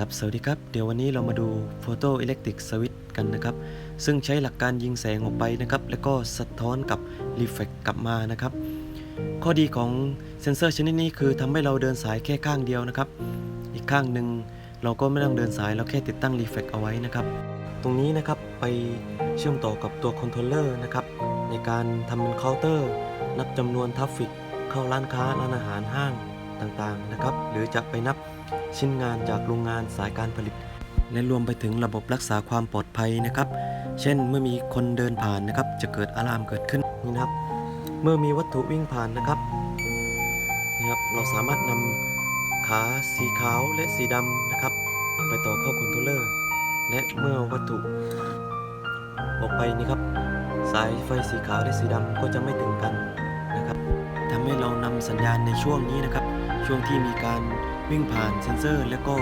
ครับสวัสดีครับ เดี๋ยววันนี้เรามาดู Photo Electric Switch กันนะครับ ซึ่งใช้หลักการยิงแสงออกไปนะครับ แล้วก็สะท้อนกับ Reflect กลับมานะครับ ข้อดีของเซนเซอร์ชนิดนี้คือทำให้เราเดินสายแค่ข้างเดียวนะครับ อีกข้างหนึ่งเราก็ไม่ต้องเดินสายเราแค่ติดตั้ง Reflect เอาไว้นะครับ ตรงนี้นะครับไปเชื่อมต่อกับตัวคอนโทรลเลอร์นะครับในการทำเป็นเคาน์เตอร์ นับจำนวนทัฟฟิกเข้าร้านค้าร้านอาหารห้าง ต่างๆนะครับ หรือจะไปนับชิ้นงานจากโรงงานสายการผลิต และรวมไปถึงระบบรักษาความปลอดภัยนะครับ เช่นเมื่อมีคนเดินผ่านนะครับ จะเกิดอะลามเกิดขึ้นนี่นะครับ เมื่อมีวัตถุวิ่งผ่านนะครับนี่ครับเราสามารถนำขาสีขาวและสีดำนะครับ ไปต่อเข้าคอนโทรลเลอร์ และเมื่อวัตถุ ออกไปนี่ครับ สายไฟสีขาวและสีดำก็จะไม่ถึงกัน ให้เรานำสัญญาณในช่วงนี้นะครับ ช่วงที่มีการวิ่งผ่านเซ็นเซอร์ แล้วก็